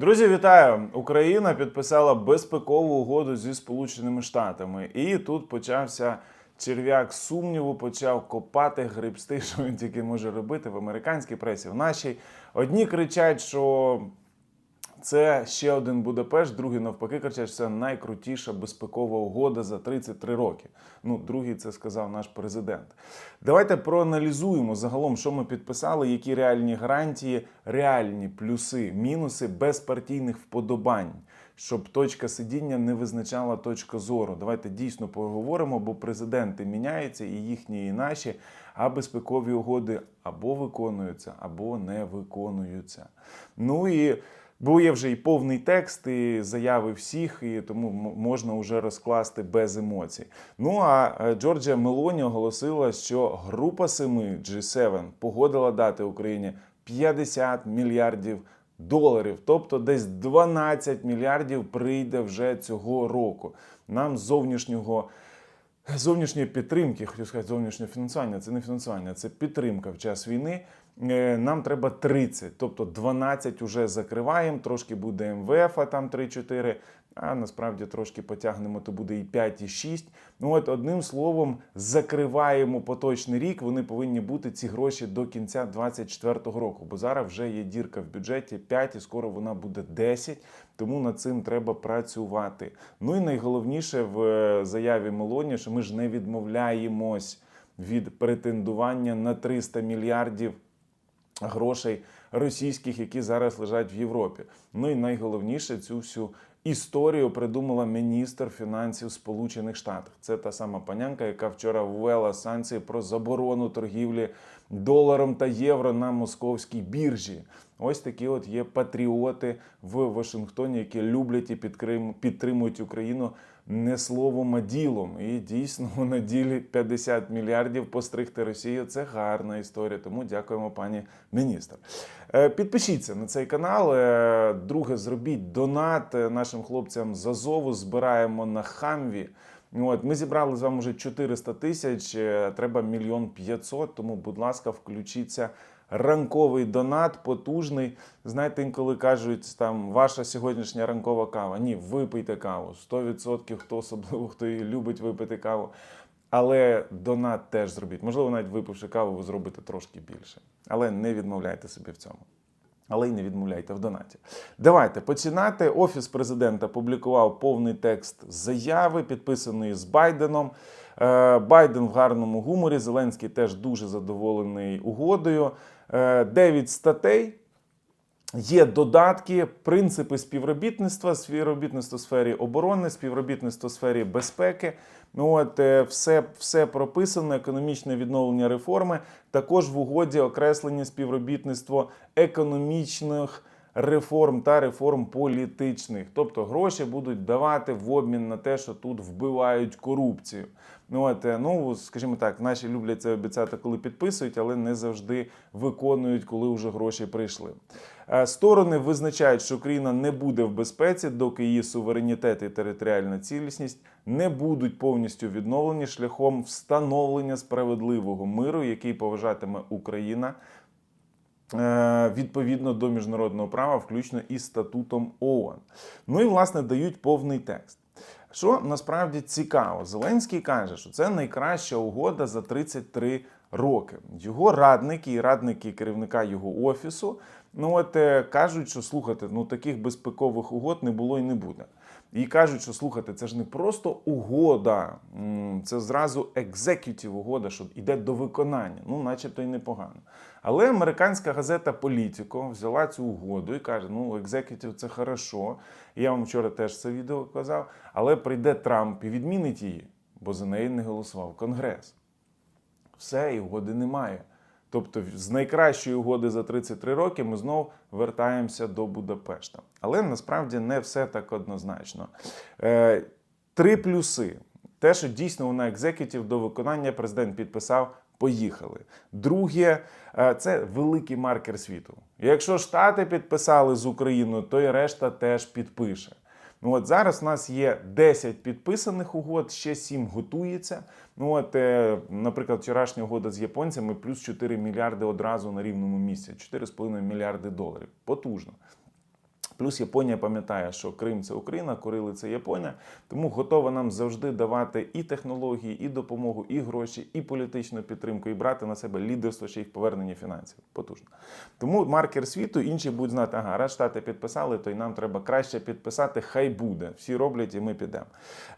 Друзі, вітаю! Україна підписала безпекову угоду зі Сполученими Штатами, і тут почався черв'як сумніву, почав копати, грибсти, що він тільки може робити в американській пресі, в нашій. Одні кричать, що це ще один Будапешт, другі навпаки кричать, це найкрутіша безпекова угода за 33 роки. Ну, другий це сказав наш президент. Давайте проаналізуємо загалом, що ми підписали, які реальні гарантії, реальні плюси, мінуси без партійних вподобань. Щоб точка сидіння не визначала точка зору. Давайте дійсно поговоримо, бо президенти міняються, і їхні, і наші, а безпекові угоди або виконуються, або не виконуються. Ну і бо є вже і повний текст, і заяви всіх, і тому можна вже розкласти без емоцій. Ну а е, Джорджія Мелоні оголосила, що група семи G7 погодила дати Україні 50 мільярдів доларів, тобто десь 12 мільярдів прийде вже цього року. Нам зовнішнього зовнішньої підтримки, хотів сказати, зовнішнього фінансування. Це не фінансування, це підтримка в час війни. Е, Нам треба 30, тобто 12 вже закриваємо, трошки буде МВФ, а там 3-4, а насправді трошки потягнемо, то буде і 5, і 6. Ну от одним словом, закриваємо поточний рік. Вони повинні бути ці гроші до кінця 2024 року, бо зараз вже є дірка в бюджеті 5, і скоро вона буде 10, тому над цим треба працювати. Ну і найголовніше в е, заяві Мелоні, що ми ж не відмовляємось від претендування на 300 мільярдів грошей російських, які зараз лежать в Європі. Ну і найголовніше цю всю історію придумала міністр фінансів Сполучених Штатів. Це та сама панянка, яка вчора ввела санкції про заборону торгівлі доларом та євро на московській біржі. Ось такі от є патріоти в Вашингтоні, які люблять і підтримують Україну не словом, а ділом. І дійсно на ділі 50 мільярдів постригти Росію. Це гарна історія. Тому дякуємо, пані міністр. Е, Підпишіться на цей канал. Е, Друге, зробіть донат е, нашим хлопцям з Азову. Збираємо на хамві. От ми зібрали з вами вже 400 тисяч. Треба мільйон п'ятсот. Тому, будь ласка, включіться. Ранковий донат потужний. Знаєте, інколи кажуть, там ваша сьогоднішня ранкова кава. Ні, випийте каву. 100% хто особливо хто її любить випити каву. Але донат теж зробіть. Можливо, навіть випивши каву, ви зробите трошки більше. Але не відмовляйте собі в цьому. Але й не відмовляйте в донаті. Давайте починати. Офіс президента публікував повний текст заяви, підписаної з Байденом. Е, Байден в гарному гуморі. Зеленський теж дуже задоволений угодою. Е, Дев'ять статей. Є додатки, принципи співробітництва, співробітництво в сфері оборони, співробітництво в сфері безпеки. От е, все, все прописано, економічне відновлення реформи. Також в угоді окреслені співробітництво економічних реформ та реформ політичних. Тобто гроші будуть давати в обмін на те, що тут вбивають корупцію. Ну, от, е, ну, скажімо так, наші люблять це обіцяти, коли підписують, але не завжди виконують, коли вже гроші прийшли. Е, Сторони визначають, що Україна не буде в безпеці, доки її суверенітет і територіальна цілісність не будуть повністю відновлені шляхом встановлення справедливого миру, який поважатиме Україна е, відповідно до міжнародного права, включно із статутом ООН. Ну і власне дають повний текст. Що насправді цікаво, Зеленський каже, що це найкраща угода за 33 роки. Його радники і радники керівника його офісу ну от е, кажуть, що слухайте, ну таких безпекових угод не було і не буде. І кажуть, що слухайте, це ж не просто угода, це зразу екзекютів угода, що йде до виконання. Ну, начебто й непогано. Але американська газета Політіко взяла цю угоду і каже: ну, екзекютів це хорошо. Я вам вчора теж це відео казав. Але прийде Трамп і відмінить її, бо за неї не голосував Конгрес. Все, і угоди немає. Тобто, з найкращої угоди за 33 роки ми знов вертаємося до Будапешта. Але насправді не все так однозначно. Е, три плюси. Те, що дійсно вона екзекютів до виконання президент підписав. Поїхали. Друге, е, це великий маркер світу. Якщо Штати підписали з Україною, то і решта теж підпише. Ну от зараз у нас є 10 підписаних угод, ще 7 готується. Ну от, е, наприклад, вчорашня угода з японцями плюс 4 мільярди одразу на рівному місці, 4,5 мільярди доларів. Потужно. Плюс Японія пам'ятає, що Крим це Україна, Курили це Японія, тому готова нам завжди давати і технології, і допомогу, і гроші, і політичну підтримку, і брати на себе лідерство ще й в поверненні фінансів. Потужно. Тому маркер світу інші будуть знати, ага, раз штати підписали, то й нам треба краще підписати. Хай буде. Всі роблять, і ми підемо.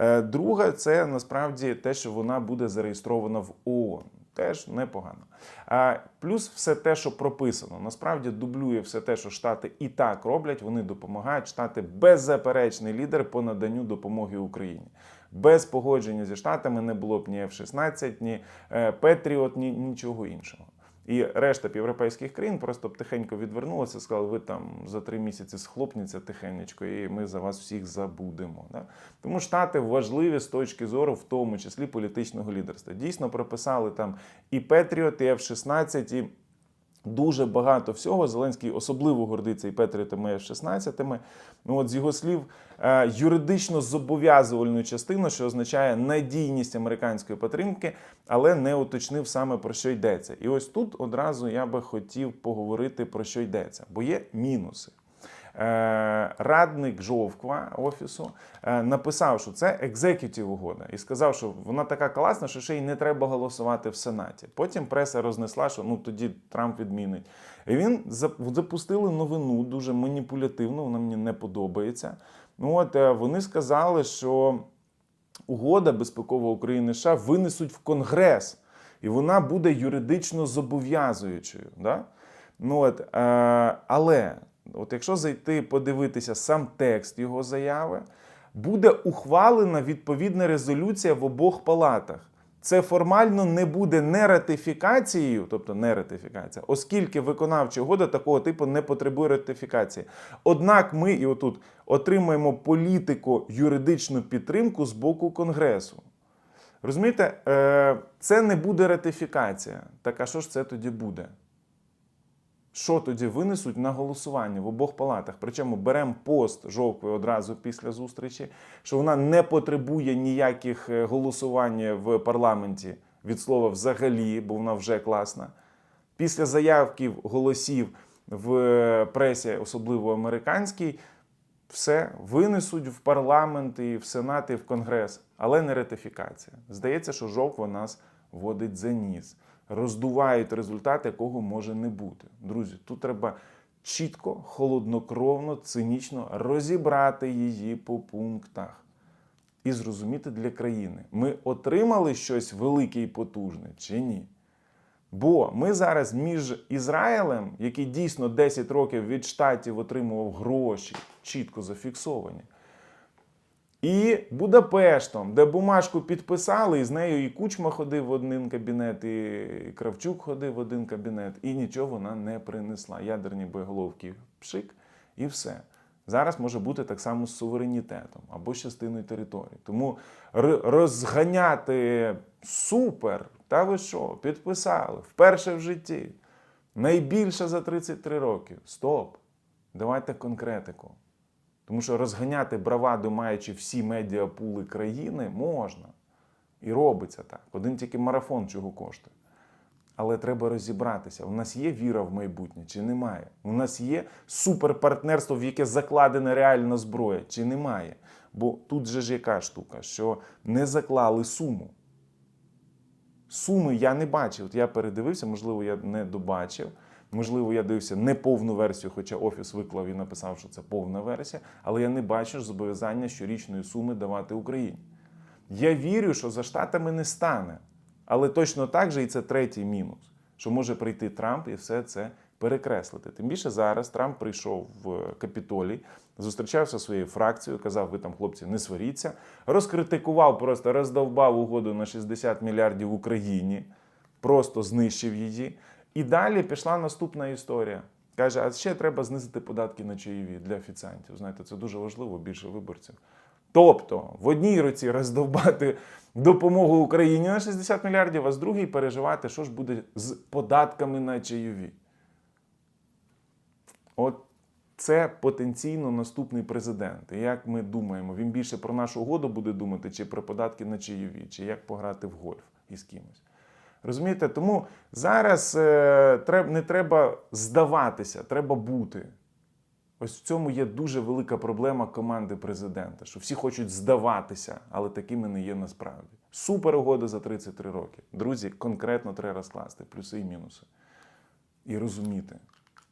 Е, Друге, це насправді те, що вона буде зареєстрована в ООН. Теж непогано. А плюс все те, що прописано, насправді дублює все те, що Штати і так роблять. Вони допомагають. Штати беззаперечний лідер по наданню допомоги Україні. Без погодження зі штатами не було б ні F-16, ні е, Петріот, ні нічого іншого. І решта європейських країн просто тихенько відвернулася, сказали, ви там за три місяці схлопніться тихенечко, і ми за вас всіх забудемо. Да? Тому штати важливі з точки зору, в тому числі політичного лідерства. Дійсно прописали там і Петріот, і F-16, і дуже багато всього. Зеленський особливо гордиться і Петритами, і F-16. Ну, от з його слів, е, юридично зобов'язувальну частину, що означає надійність американської підтримки, але не уточнив саме про що йдеться. І ось тут одразу я би хотів поговорити про що йдеться, бо є мінуси. Е, Радник Жовква офісу е, написав, що це екзекютів угода, і сказав, що вона така класна, що ще й не треба голосувати в Сенаті. Потім преса рознесла, що ну тоді Трамп відмінить. І він запустили новину дуже маніпулятивну, вона мені не подобається. Ну от е, вони сказали, що угода безпекова України США винесуть в Конгрес, і вона буде юридично зобов'язуючою. Да? Ну, от, е, але от якщо зайти подивитися сам текст його заяви, буде ухвалена відповідна резолюція в обох палатах. Це формально не буде не ратифікацією, тобто не ратифікація, оскільки виконавча угода такого типу не потребує ратифікації. Однак ми і отут отримаємо політико-юридичну підтримку з боку Конгресу. Розумієте, е, це не буде ратифікація. Так а що ж це тоді буде? Що тоді винесуть на голосування в обох палатах? Причому беремо пост жовтий одразу після зустрічі, що вона не потребує ніяких е, голосувань в парламенті від слова взагалі, бо вона вже класна. Після заявків голосів в е, пресі, особливо американській, все винесуть в парламент і в сенат і в конгрес, але не ратифікація. Здається, що жовтва нас водить за ніс, роздувають результат, якого може не бути. Друзі, тут треба чітко, холоднокровно, цинічно розібрати її по пунктах і зрозуміти для країни, ми отримали щось велике і потужне чи ні. Бо ми зараз між Ізраїлем, який дійсно 10 років від штатів отримував гроші, чітко зафіксовані, і Будапештом, де бумажку підписали, і з нею і Кучма ходив в один кабінет, і Кравчук ходив в один кабінет, і нічого вона не принесла. Ядерні боєголовки пшик, і все. Зараз може бути так само з суверенітетом або частиною території. Тому розганяти супер, та ви що, підписали вперше в житті. Найбільше за 33 роки. Стоп. Давайте конкретику. Тому що розганяти браваду, маючи всі медіапули країни, можна. І робиться так. Один тільки марафон чого коштує. Але треба розібратися. У нас є віра в майбутнє чи немає? У нас є суперпартнерство, в яке закладена реальна зброя, чи немає? Бо тут же ж яка штука, що не заклали суму. Суми я не бачив. От я передивився, можливо, я не добачив. Можливо, я дивився не повну версію, хоча офіс виклав і написав, що це повна версія, але я не бачу зобов'язання щорічної суми давати Україні. Я вірю, що за штатами не стане. Але точно так же і це третій мінус, що може прийти Трамп і все це перекреслити. Тим більше зараз Трамп прийшов в Капітолій, зустрічався зі своєю фракцією, казав: ви там, хлопці, не сваріться. Розкритикував, просто роздовбав угоду на 60 мільярдів Україні, просто знищив її. І далі пішла наступна історія. Каже, а ще треба знизити податки на чаєві для офіціантів. Знаєте, це дуже важливо, більше виборців. Тобто в одній руці роздовбати допомогу Україні на 60 мільярдів, а з другій переживати, що ж буде з податками на чайові. От це потенційно наступний президент. І як ми думаємо, він більше про нашу угоду буде думати, чи про податки на чайові, чи як пограти в гольф із кимось. Розумієте? Тому зараз е, не треба здаватися, треба бути. Ось в цьому є дуже велика проблема команди президента, що всі хочуть здаватися, але такими не є насправді. Супер угода за 33 роки. Друзі, конкретно треба розкласти плюси і мінуси. І розуміти,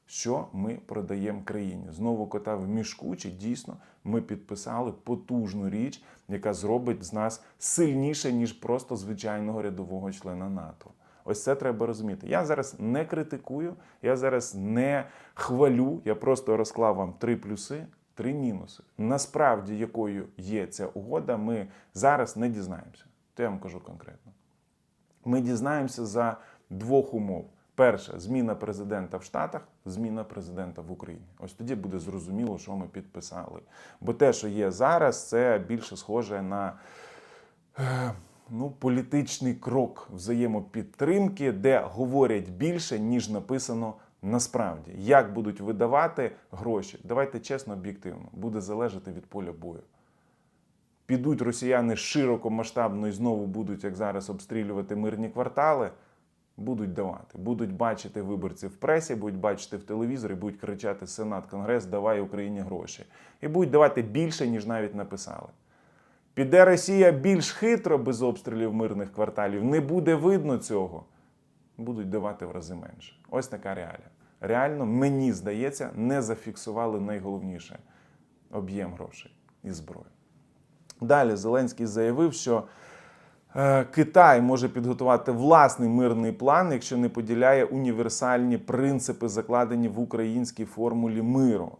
що ми продаємо країні. Знову кота в мішку, чи дійсно ми підписали потужну річ, яка зробить з нас сильніше, ніж просто звичайного рядового члена НАТО. Ось це треба розуміти. Я зараз не критикую, я зараз не хвалю, я просто розклав вам три плюси, три мінуси. Насправді, якою є ця угода, ми зараз не дізнаємося. То я вам кажу конкретно. Ми дізнаємося за двох умов. Перше, зміна президента в Штатах, зміна президента в Україні. Ось тоді буде зрозуміло, що ми підписали. Бо те, що є зараз, це більше схоже на е, ну, політичний крок взаємопідтримки, де говорять більше, ніж написано насправді. Як будуть видавати гроші? Давайте чесно, об'єктивно, буде залежати від поля бою. Підуть росіяни широко масштабно і знову будуть, як зараз, обстрілювати мирні квартали. Будуть давати, будуть бачити виборців в пресі, будуть бачити в телевізорі, будуть кричати Сенат, Конгрес, давай Україні гроші. І будуть давати більше, ніж навіть написали. Піде Росія більш хитро без обстрілів мирних кварталів, не буде видно цього. Будуть давати в рази менше. Ось така реалія. Реально, мені здається, не зафіксували найголовніше об'єм грошей і зброї. Далі Зеленський заявив, що Китай може підготувати власний мирний план, якщо не поділяє універсальні принципи, закладені в українській формулі миру.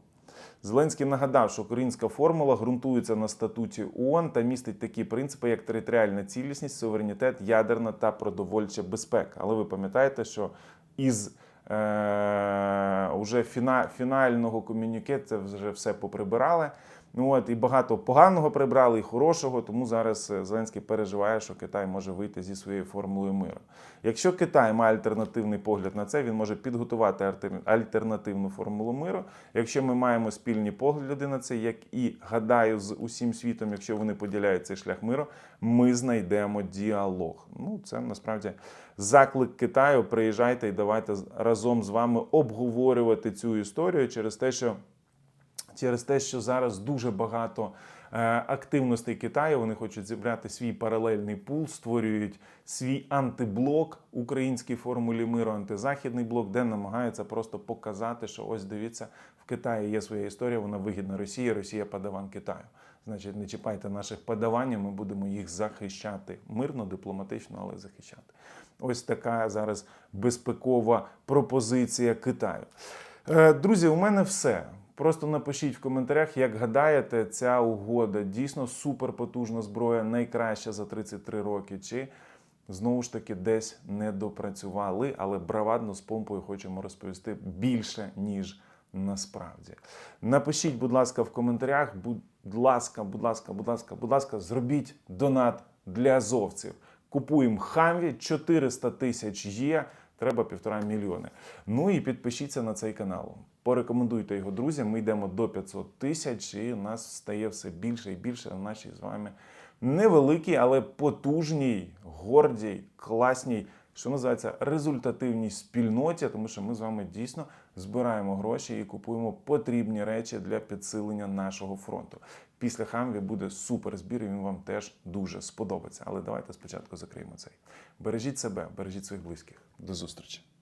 Зеленський нагадав, що українська формула ґрунтується на статуті ООН та містить такі принципи, як територіальна цілісність, суверенітет, ядерна та продовольча безпека. Але ви пам'ятаєте, що із е, уже фіна, фінального комюніке це вже все поприбирали. Ну от і багато поганого прибрали, і хорошого. Тому зараз е, Зеленський переживає, що Китай може вийти зі своєю формулою миру. Якщо Китай має альтернативний погляд на це, він може підготувати альтер- альтернативну формулу миру. Якщо ми маємо спільні погляди на це, як і гадаю, з усім світом, якщо вони поділяють цей шлях миру, ми знайдемо діалог. Ну це насправді заклик Китаю. Приїжджайте і давайте разом з вами обговорювати цю історію через те, що через те, що зараз дуже багато е, активностей Китаю. Вони хочуть зібрати свій паралельний пул, створюють свій антиблок українській формулі миру, антизахідний блок, де намагаються просто показати, що ось дивіться, в Китаї є своя історія, вона вигідна Росії, Росія подаван Китаю. Значить, не чіпайте наших подавань, ми будемо їх захищати мирно, дипломатично, але захищати. Ось така зараз безпекова пропозиція Китаю. Е, Друзі, у мене все. Просто напишіть в коментарях, як гадаєте, ця угода дійсно суперпотужна зброя, найкраща за 33 роки, чи знову ж таки десь не допрацювали, але бравадно з помпою хочемо розповісти більше, ніж насправді. Напишіть, будь ласка, в коментарях, будь ласка, будь ласка, будь ласка, будь ласка, зробіть донат для азовців. Купуємо хамві 400 тисяч є. Треба півтора мільйони. Ну і підпишіться на цей канал. Порекомендуйте його друзям. Ми йдемо до 500 тисяч, і нас стає все більше і більше в нашій з вами невеликій, але потужній, гордій, класній, що називається результативній спільноті, тому що ми з вами дійсно збираємо гроші і купуємо потрібні речі для підсилення нашого фронту. Після Хамві буде супер збір, і він вам теж дуже сподобається. Але давайте спочатку закриємо цей. Бережіть себе, бережіть своїх близьких. До зустрічі.